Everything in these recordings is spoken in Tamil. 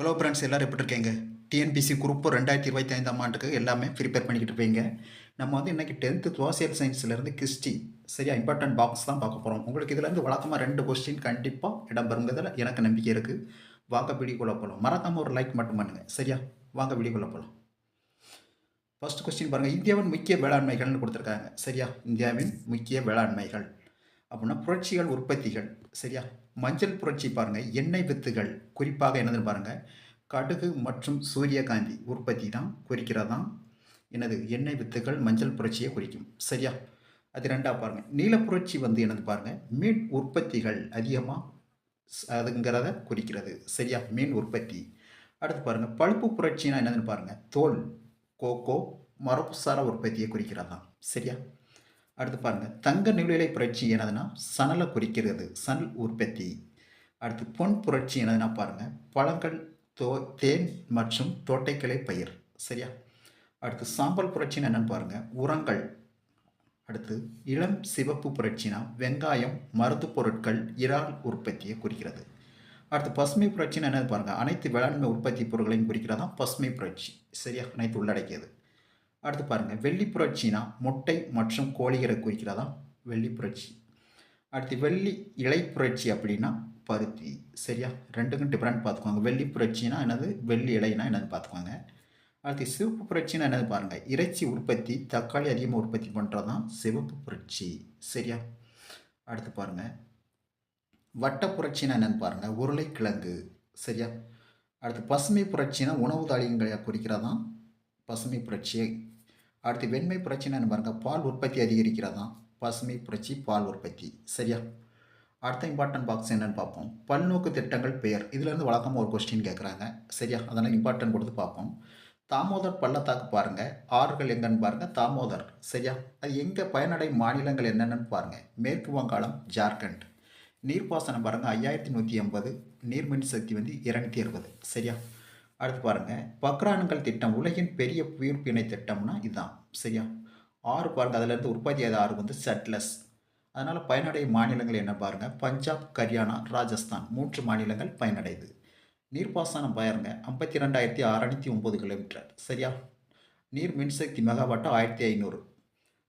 ஹலோ ஃப்ரெண்ட்ஸ் எல்லோரும் எப்படி இருக்கீங்க? டிஎன்பிசி குரூப் ரெண்டாயிரத்தி இருபத்தி ஐந்தாம் ஆண்டுக்கு எல்லாமே ப்ரிப்பேர் பண்ணிக்கிட்டு இருப்பீங்க நம்ம வந்து இன்றைக்கி டென்த்து சோசியல் சயின்ஸ்லேருந்து கிறிஸ்டி சரியா? இம்பார்ட்டன்ட் பாக்ஸ் தான் பார்க்க போகிறோம் உங்களுக்கு இதுலேருந்து வழக்கமாக ரெண்டு கொஸ்டின் கண்டிப்பாக இடம்பெறுங்கிறதுல எனக்கு நம்பிக்கை இருக்குது வாங்க வீடியோக்குள்ளே போகலாம் மறக்காமல் ஒரு லைக் மட்டும் பண்ணுங்கள் சரியா? வாங்க வீடியோக்குள்ளே போகலாம் ஃபஸ்ட் கொஸ்டின் பாருங்கள் இந்தியாவின் முக்கிய வேளாண்மைகள்னு கொடுத்துருக்காங்க. சரியா? இந்தியாவின் முக்கிய வேளாண்மைகள். அப்படின்னா புரட்சிகள் உற்பத்திகள் சரியா? மஞ்சள் புரட்சி பாருங்கள் எண்ணெய் வித்துகள் குறிப்பாக என்னதுன்னு பாருங்கள் கடுகு மற்றும் சூரியகாந்தி உற்பத்தி தான் குறிக்கிறதாம் என்னது? எண்ணெய் வித்துகள் மஞ்சள் புரட்சியை குறிக்கும் சரியா? அது ரெண்டாக பாருங்கள் நீலப்புரட்சி வந்து என்னது பாருங்கள் மீன் உற்பத்திகள் அதிகமாக அதுங்கிறத குறிக்கிறது சரியா? மீன் உற்பத்தி. அடுத்து பாருங்கள் பழுப்பு புரட்சினா என்னதுன்னு பாருங்கள் தோல் கோகோ மரபுசார உற்பத்தியை குறிக்கிறதாம் சரியா? அடுத்து பாருங்கள் தங்க நிலையிலை புரட்சி என்னதுன்னா சணலை குறிக்கிறது சணல் உற்பத்தி. அடுத்து பொன் புரட்சி என்னதுன்னா பாருங்கள் பழங்கள் தோ தேன் மற்றும் தோட்டைக்கிளை பயிர். சரியா? அடுத்து சாம்பல் புரட்சின்னு என்னென்னு பாருங்கள் உரங்கள். அடுத்து இளம் சிவப்பு புரட்சினா வெங்காயம் மருந்து பொருட்கள் இறால் உற்பத்தியை குறிக்கிறது. அடுத்து பசுமை புரட்சின்னு என்னது பாருங்கள் அனைத்து வேளாண்மை உற்பத்தி பொருட்களையும் குறிக்கிறதான் பசுமை புரட்சி. சரியா? அனைத்து உள்ளடக்கியது. அடுத்து பாருங்கள் வெள்ளி புரட்சினா முட்டை மற்றும் கோழிகளை குறிக்கிறதா? வெள்ளி புரட்சி அடுத்து வெள்ளி இலை புரட்சி அப்படின்னா பருத்தி சரியா? ரெண்டுக்கும் டிஃப்ரெண்ட் பார்த்துக்கோங்க. வெள்ளி புரட்சினா என்னது? வெள்ளி இலைனா என்னது பார்த்துக்கோங்க. அடுத்து சிவப்பு புரட்சினா என்னது பாருங்கள் இறைச்சி உற்பத்தி தக்காளி அதிகமாக உற்பத்தி பண்ணுறது தான் சிவப்பு புரட்சி சரியா? அடுத்து பாருங்கள் வட்ட புரட்சினா என்னென்னு பாருங்கள் உருளைக்கிழங்கு சரியா? அடுத்து பசுமை புரட்சினா உணவு தாளியங்களை குறிக்கிறதான் பசுமை புரட்சியை அடுத்து வெண்மை புரட்சினா பாருங்கள் பால் உற்பத்தி அதிகரிக்கிறதான் பசுமை புரட்சி பால் உற்பத்தி. சரியா? அடுத்த இம்பார்ட்டன்ட் பாக்ஸ் என்னென்னு பார்ப்போம். பல்நோக்கு திட்டங்கள் பெயர். இதுலேருந்து வழக்கமாக ஒரு கொஸ்டின் கேட்குறாங்க சரியா? அதனால் இம்பார்ட்டன்ட் கொடுத்து பார்ப்போம். தாமோதர் பள்ளத்தாக்கு பாருங்கள் ஆறுகள் எங்கன்னு பாருங்கள் தாமோதர். சரியா? அது எங்கே பயனடை மாநிலங்கள் என்னென்னு பாருங்கள் மேற்கு வங்காளம் ஜார்க்கண்ட். நீர்ப்பாசனம் பாருங்கள் ஐயாயிரத்தி நூற்றி எண்பது. நீர்மின் சக்தி வந்து இரநூத்தி அறுபது. சரியா? அடுத்து பாருங்கள் பக்ரானுங்கள் திட்டம் உலகின் பெரிய புயிர்ப்பிணை திட்டம்னா இதுதான் சரியா? ஆறு பாருங்கள் அதிலேருந்து உற்பத்தியாத ஆறு வந்து செட்லஸ் அதனால் பயனடைய மாநிலங்கள் என்ன பாருங்கள் பஞ்சாப் ஹரியானா ராஜஸ்தான். மூன்று மாநிலங்கள் பயனடையுது. நீர்ப்பாசனம் பாருங்க. ஐம்பத்தி ரெண்டாயிரத்தி அறநூற்றி ஒம்பது கிலோமீட்டர். சரியா? நீர் மின்சக்தி மெகாவாட்டம் ஆயிரத்தி ஐநூறு.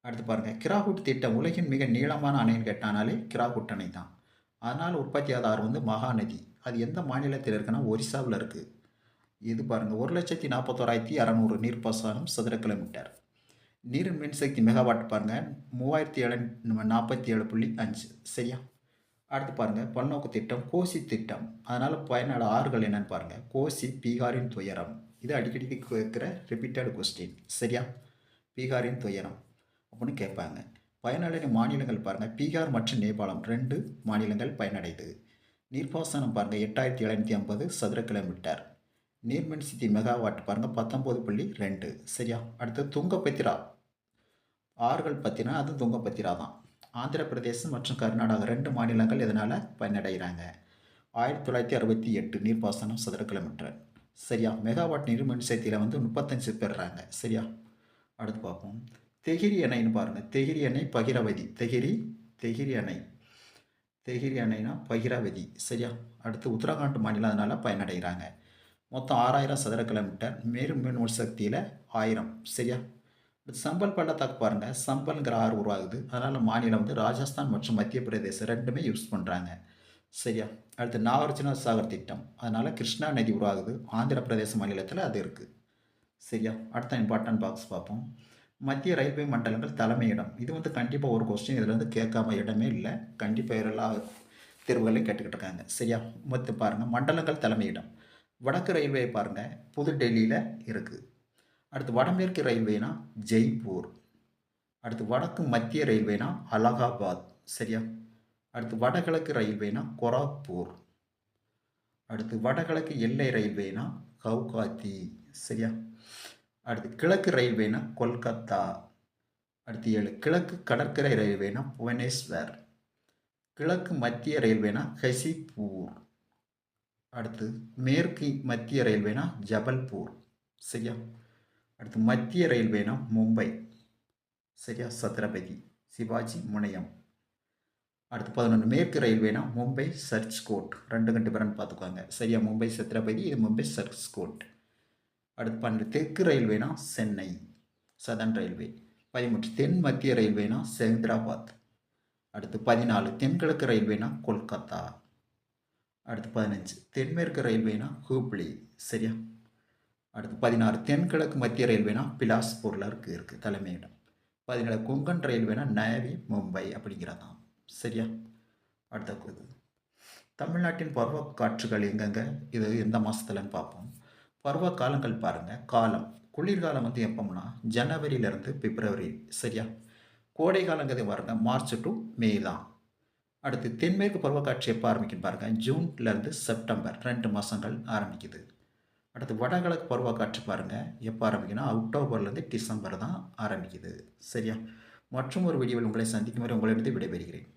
அடுத்து பாருங்கள் கிராகுட் திட்டம் உலகின் மிக நீளமான அணைன்னு கேட்டானாலே கிராகுட் அணை தான். அதனால் உற்பத்தியாத ஆறு வந்து மகாநதி. அது எந்த மாநிலத்தில் இருக்குன்னா ஒரிசாவில் இருக்குது இது பாருங்கள் ஒரு லட்சத்தி நாற்பத்தோராயிரத்தி அறநூறு நீர்ப்பாசனம் சதுர கிலோமீட்டர். நீர் மின்சக்தி மெகாவாட் பாருங்கள் மூவாயிரத்தி ஏழு நாற்பத்தி ஏழு புள்ளி அஞ்சு. சரியா? அடுத்து பாருங்கள் பல்நோக்கு திட்டம் கோசி திட்டம். அதனால் பயனாள ஆறுகள் என்னென்னு பாருங்கள் கோசி பீகாரின் துயரம். இது அடிக்கடி கேட்குற ரிப்பீட்டட் கொஸ்டின் சரியா? பீகாரின் துயரம் அப்படின்னு கேட்பாங்க. பயனடைந்த மாநிலங்கள் பாருங்கள் பீகார் மற்றும் நேபாளம் ரெண்டு மாநிலங்கள் பயனடைது நீர்ப்பாசனம் பாருங்கள் எட்டாயிரத்தி எழுநூற்றி ஐம்பது சதுர கிலோமீட்டர். நீர்மின் சக்தி மெகாவாட் பாருங்கள் பத்தொம்போது புள்ளி ரெண்டு. சரியா? அடுத்து துங்கபத்திரா. ஆறுகள் பற்றினா அது துங்கபத்திரா தான். ஆந்திர பிரதேசம் மற்றும் கர்நாடகா ரெண்டு மாநிலங்கள் இதனால் பயனடைகிறாங்க. ஆயிரத்தி தொள்ளாயிரத்தி அறுபத்தி எட்டு நீர்ப்பாசனம் சதுர கிலோமீட்டர் சரியா? மெகாவாட் நீர்மின் சக்தியில் வந்து முப்பத்தஞ்சு பெறுறாங்க சரியா? அடுத்து பார்ப்போம். தெகிரி அணைன்னு பாருங்கள் தெகிரி அணை பகிரவதி. தெகிரி தெகிரி அணை தெகிரி அணைனா பகிரவதி. சரியா? அடுத்து உத்தரகாண்ட் மாநிலம் அதனால் பயனடைகிறாங்க. மொத்தம் ஆறாயிரம் சதுர கிலோமீட்டர் மேலும் மின் சக்தியில் ஆயிரம். சரியா? சம்பல் பள்ளத்தாக்கு பாருங்கள் சம்பல்ங்கிற ஆறு உருவாகுது. அதனால் மாநிலம் வந்து ராஜஸ்தான் மற்றும் மத்திய பிரதேசம் ரெண்டுமே யூஸ் பண்ணுறாங்க சரியா? அடுத்து நாகார்ஜுன சாகர் திட்டம். அதனால் கிருஷ்ணா நதி உருவாகுது. ஆந்திர பிரதேச மாநிலத்தில் அது இருக்குது சரியா? அடுத்த இம்பார்ட்டன்ட் பாக்ஸ் பார்ப்போம். மத்திய ரயில்வே மண்டலங்கள் தலைமையிடம் இது வந்து கண்டிப்பாக ஒரு கொஸ்டின் இதில் வந்து கேட்காம இடமே இல்லை. கண்டிப்பாக எல்லா தேர்வுகளையும் கேட்டுக்கிட்டு இருக்காங்க. சரியா? மொத்த பாருங்கள் மண்டலங்கள் தலைமையிடம் வடக்கு ரயில்வே பாருங்கள் புது டெல்லியில் இருக்குது அடுத்து வடமேற்கு ரயில்வேனா ஜெய்ப்பூர். அடுத்து வடக்கு மத்திய ரயில்வேனா அலகாபாத் சரியா? அடுத்து வடகிழக்கு ரயில்வேனா கொராக்பூர். அடுத்து வடகிழக்கு எல்லை ரயில்வேனா கவுகாத்தி சரியா? அடுத்து கிழக்கு ரயில்வேனா கொல்கத்தா. அடுத்து ஏழு கிழக்கு கடற்கரை ரயில்வேனா புவனேஸ்வர். கிழக்கு மத்திய ரயில்வேனா ஹசிப்பூர். அடுத்து மேற்கு மத்திய ரயில்வேனா ஜபல்பூர். சரியா? அடுத்து மத்திய ரயில்வேனா மும்பை. சரியா? சத்ரபதி சிவாஜி முனையம். அடுத்து பதினொன்று மேற்கு ரயில்வேனா மும்பை சர்ச் கோட். ரெண்டு கண்டு பேரன் பார்த்துக்குவாங்க சரியா? மும்பை சத்ரபதி இது மும்பை சர்ச் கோட். அடுத்து பன்னெண்டு தெற்கு ரயில்வேனா சென்னை சதன் ரயில்வே. பதிமூன்று தென் மத்திய ரயில்வேனா செகந்திராபாத். அடுத்து பதினாலு தென்கிழக்கு ரயில்வேனா கொல்கத்தா. அடுத்து பதினஞ்சு. தென்மேற்கு ரயில்வேனா? ஹூப்ளி. சரியா? அடுத்து பதினாறு. தென்கிழக்கு மத்திய ரயில்வேனா? பிலாஸ்பூரில் இருக்குது இருக்குது தலைமையிடம். பதினேழு. கொங்கன் ரயில்வேனா? நேவி மும்பை அப்படிங்கிறதான் சரியா? அடுத்த தமிழ்நாட்டின் பருவ காற்றுகள் எங்கெங்க? இது எந்த மாதத்துலன்னு பார்ப்போம். பருவ காலங்கள் பாருங்கள் காலம். குளிர்காலம் வந்து எப்போம்னா ஜனவரியிலேருந்து பிப்ரவரி. சரியா? கோடை காலங்கிறது பாருங்க. மார்ச் டு மே தான். அடுத்து தென்மேற்கு பருவக்காட்சி எப்போ ஆரம்பிக்குன்னு பாருங்கள் ஜூன்லேருந்து செப்டம்பர் ரெண்டு மாதங்கள் ஆரம்பிக்குது. அடுத்து வடகிழக்கு பருவக்காட்சி பாருங்கள் எப்போ ஆரம்பிக்குன்னா அக்டோபர்லேருந்து டிசம்பர் தான் ஆரம்பிக்குது. சரியா? மற்றும் ஒரு வீடியோவில் உங்களை சந்திக்கும் வரை உங்களிடத்து விடைபெறுகிறேன்.